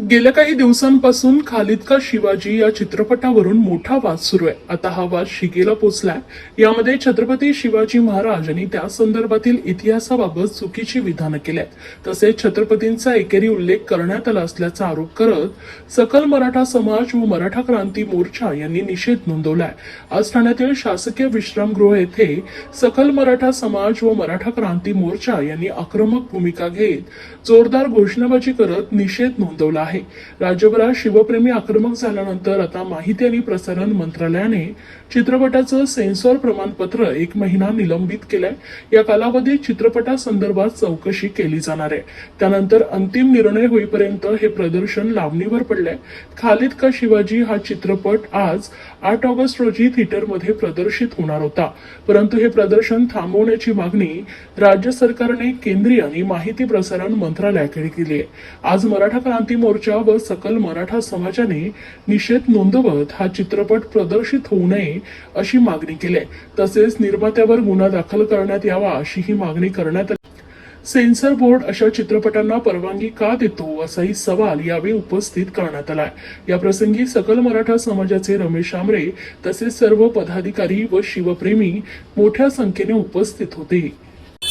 गेल्या काही दिवसांपासून खालिद का शिवाजी या चित्रपटावरून मोठा वाद सुरू आहे. आता हा वाद शिगेला पोचलाय. यामध्ये छत्रपती शिवाजी महाराज आणि त्या संदर्भातील इतिहासाबाबत चुकीची विधानं केली आहेत तसेच छत्रपतींचा एकेरी उल्लेख करण्यात आला असल्याचा आरोप करत सकल मराठा समाज व मराठा क्रांती मोर्चा यांनी निषेध नोंदवलाय. आज ठाण्यातील शासकीय विश्रामगृह येथे सकल मराठा समाज व मराठा क्रांती मोर्चा यांनी आक्रमक भूमिका घेत जोरदार घोषणाबाजी करत निषेध नोंदवला आहे. राज्यभरात शिवप्रेमी आक्रमक झाल्यानंतर आता माहिती आणि प्रसारण मंत्रालयाने चित्रपटाचं सेन्सॉर प्रमाणपत्र एक महिना निलंबित केलंय. या कालावधीत चित्रपटासंदर्भात चौकशी केली जाणार आहे. त्यानंतर अंतिम निर्णय होईपर्यंत हे प्रदर्शन लावणीवर पडलंय. खालिद का शिवाजी हा चित्रपट आज आठ ऑगस्ट रोजी थिएटरमध्ये प्रदर्शित होणार होता. परंतु हे प्रदर्शन थांबवण्याची मागणी राज्य सरकारने केंद्रीय आणि माहिती प्रसारण मंत्रालयाकडे केली आहे. आज मराठा क्रांती मोर्चा मोर्चा व सकल मराठा समाजाने निषेध नोंदवत हा चित्रपट प्रदर्शित होऊ नये अशी मागणी केली आहे. तसेच निर्मात्यावर गुन्हा दाखल करण्यात यावा अशी ही मागणी करण्यात आली. सेन्सर बोर्ड अशा चित्रपटांना परवानगी का देतो असाही सवाल यावेळी उपस्थित करण्यात आला या प्रसंगी सकल मराठा समाजाचे रमेश आमरे तसेच सर्व पदाधिकारी व शिवप्रेमी मोठ्या संख्येने उपस्थित होते.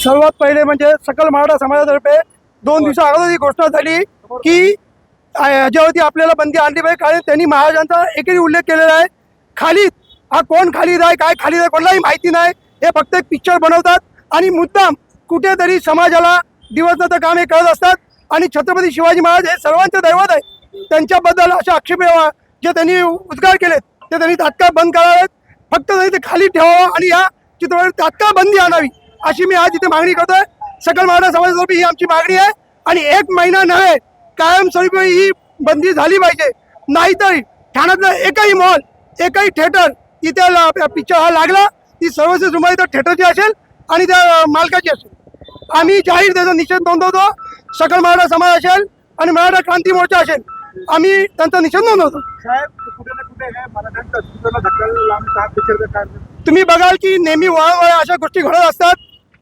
सर्वात पहिले म्हणजे सकल मराठा समाजातर्फे दोन दिवसा अगोदर ही घोषणा झाली की याच्यावरती आपल्याला बंदी आणली पाहिजे. कारण त्यांनी महाराजांचा एकही उल्लेख केलेला आहे. खालीद हा कोण खालीद आहे काय खालीद आहे कोणालाही माहिती नाही. हे फक्त एक पिक्चर बनवतात. आणि मुद्दाम कुठेतरी समाजाला दिवसनाचं काम हे करत असतात. आणि छत्रपती शिवाजी महाराज हे सर्वांचे दैवत आहे त्यांच्याबद्दल असे आक्षेप जे त्यांनी उद्गार केलेत ते त्यांनी तात्काळ बंद करावेत. फक्त त्यांनी ते खाली ठेवावं आणि या चित्रपटावर तात्काळ बंदी आणावी अशी मी आज इथे मागणी करतोय. सकल मराठा समाजातर्फे ही आमची मागणी आहे. आणि एक महिना नव्हे कायमस्वरूपी ही बंदी झाली पाहिजे. नाहीतर ठाण्यातला एकही मॉल एकही थिएटर इथे पिक्चर हा लागला ती सर्वस्व जुमाई तर थिएटरची असेल आणि त्या मालकाची असेल. आम्ही जाहीर त्याचा निषेध नोंदवतो सकल मराठा समाज असेल आणि मराठा क्रांती मोर्चा असेल आम्ही त्यांचा निषेध नोंदवतो. तुम्ही बघाल की नेहमी वळवळ अशा गोष्टी घडत असतात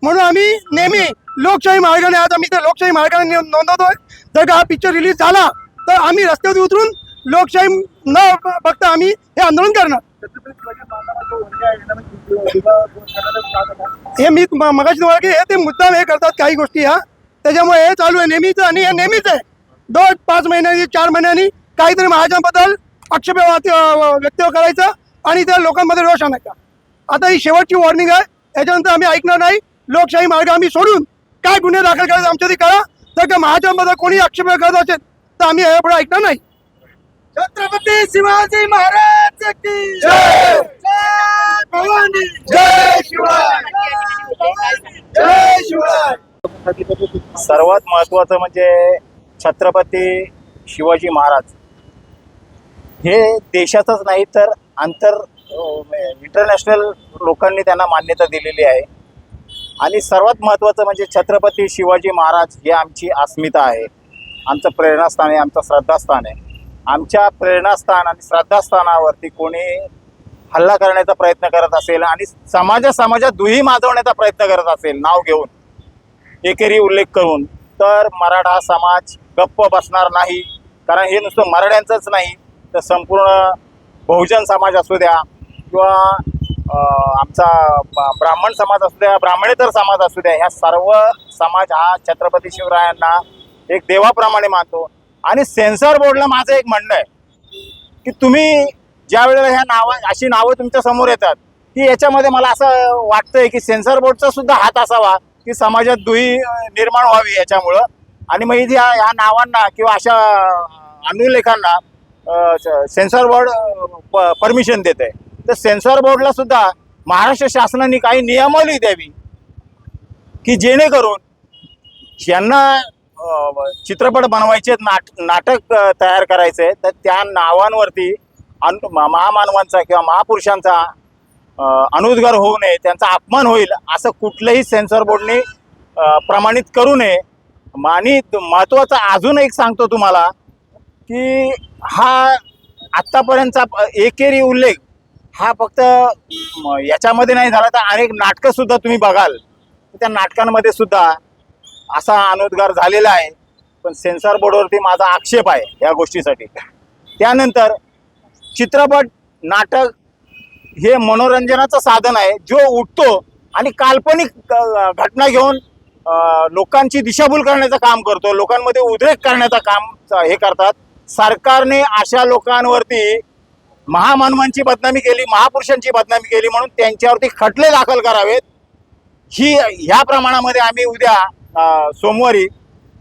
म्हणून आम्ही नेहमी लोकशाही मार्गाने आज आम्ही त्या लोकशाही मार्गाने नोंदवतो नोंदवतोय. जर का हा पिक्चर रिलीज झाला तर आम्ही रस्त्यावर उतरून लोकशाही न बघता आम्ही हे आंदोलन करणार. हे मी मगाशी तुम्हाला की हे ते मुद्दाम हे करतात काही गोष्टी ह्या त्याच्यामुळे हे चालू आहे नेहमीच आणि हे नेहमीच आहे. दोन पाच महिन्यांनी चार महिन्यांनी काहीतरी महाराजांबद्दल आक्षेप व्यक्त करायचं आणि त्या लोकांमध्ये रोष आणायचा. आता ही शेवटची वॉर्निंग आहे. याच्यानंतर आम्ही ऐकणार नाही. लोकशाही मार्ग आम्ही सोडून काय गुन्हे दाखल करायचे आमच्या ती करा जर का महाराजांबद्दल कोणी आक्षेप करत असेल तर आम्ही यापुढे ऐकणार नाही. छत्रपती शिवाजी महाराज की जय! जय भवानी जय जय शिवराय सर्वात महत्वाचं म्हणजे छत्रपती शिवाजी महाराज. हे देशातच नाही तर आंतर इंटरनॅशनल लोकांनी त्यांना मान्यता दिलेली आहे. आणि सर्वात महत्त्वाचं म्हणजे छत्रपती शिवाजी महाराज हे आमची अस्मिता आहे. आमचं प्रेरणास्थान आहे आमचं श्रद्धास्थान आहे. आमच्या प्रेरणास्थान आणि श्रद्धास्थानावरती कोणी हल्ला करण्याचा प्रयत्न करत असेल आणि समाजा समाजात दुही माजवण्याचा प्रयत्न करत असेल नाव घेऊन एकेरी उल्लेख करून तर मराठा समाज गप्प बसणार नाही. कारण हे नुसतं मराठ्यांचंच नाही तर संपूर्ण बहुजन समाज असू द्या किंवा आमचा ब्राह्मण समाज असू द्या ब्राह्मणेतर समाज असू द्या ह्या सर्व समाज हा छत्रपती शिवरायांना एक देवाप्रमाणे मानतो. आणि सेन्सॉर बोर्डला माझं एक म्हणणं आहे की तुम्ही ज्या वेळेला ह्या नावा अशी नावं तुमच्यासमोर येतात की याच्यामध्ये मला असं वाटतंय की सेन्सॉर बोर्डचा सुद्धा हात असावा की समाजात दुही निर्माण व्हावी याच्यामुळं. आणि मग इथे ह्या ह्या नावांना किंवा अशा अनुलेखांना सेन्सॉर बोर्ड परमिशन देते तर सेन्सॉर बोर्डला सुद्धा महाराष्ट्र शासनाने काही नियमावली द्यावी. की जेणेकरून ज्यांना चित्रपट बनवायचे नाट नाटक तयार करायचे तर त्या नावांवरती अनु महामानवांचा किंवा महापुरुषांचा अनुद्गार होऊ नये त्यांचा अपमान होईल असं कुठलंही सेन्सॉर बोर्डने प्रमाणित करू नये. आणि महत्त्वाचं अजून एक सांगतो तुम्हाला की हा आत्तापर्यंतचा एकेरी उल्लेख हा फक्त याच्यामध्ये नाही झाला तर अनेक नाटकं सुद्धा तुम्ही बघाल. त्या नाटकांमध्ये सुद्धा असा अनुद्गार झालेला आहे. पण सेन्सॉर बोर्डवरती माझा आक्षेप आहे या गोष्टीसाठी. त्यानंतर चित्रपट नाटक हे मनोरंजनाचं साधन आहे. जो उठतो आणि काल्पनिक घटना घेऊन लोकांची दिशाभूल करण्याचं काम करतो. लोकांमध्ये उद्रेक करण्याचं काम हे करतात. सरकारने अशा लोकांवरती महामानवांची बदनामी केली महापुरुषांची बदनामी केली म्हणून त्यांच्यावरती खटले दाखल करावेत. ही ह्या प्रमाणामध्ये आम्ही उद्या सोमवारी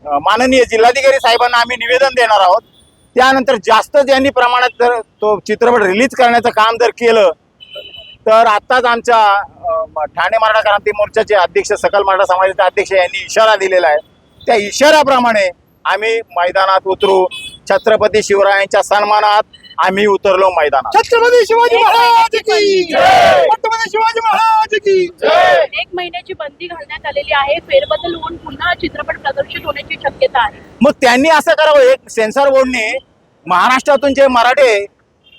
माननीय जिल्हाधिकारी साहेबांना आम्ही निवेदन देणार आहोत. त्यानंतर जास्त ज्यांनी प्रमाणात जर तो चित्रपट रिलीज करण्याचं काम जर केलं तर आत्ताच आमच्या ठाणे मराठा क्रांती मोर्चाचे अध्यक्ष सकल मराठा समाजाचे अध्यक्ष यांनी इशारा दिलेला आहे. त्या इशाऱ्याप्रमाणे आम्ही मैदानात उतरू छत्रपती शिवरायांच्या सन्मानात आम्ही उतरलो मैदानात. छत्रपती शिवाजी महाराज की छत्रपती शिवाजी महाराज की एक महिन्याची बंदी घालण्यात आलेली आहे. फेरबदल होऊन पुन्हा चित्रपट प्रदर्शित होण्याची शक्यता आहे. मग त्यांनी असं करावं. एक सेन्सॉर बोर्डने महाराष्ट्रातून जे मराठे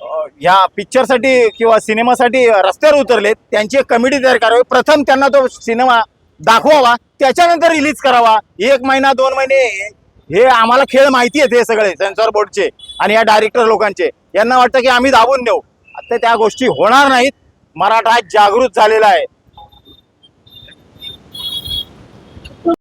अ, ह्या पिक्चरसाठी किंवा सिनेमासाठी रस्त्यावर उतरलेत त्यांची एक कमिटी तयार करावी. प्रथम त्यांना तो सिनेमा दाखवावा. त्याच्यानंतर रिलीज करावा. एक महिना दोन महिने हे आम्हाला खेळ माहिती आहेत हे सगळे सेन्सॉर बोर्डचे आणि या डायरेक्टर लोकांचे. यांना वाटतं की आम्ही दाबून देऊ आता त्या गोष्टी होणार नाहीत. मराठा जागृत झालेला आहे.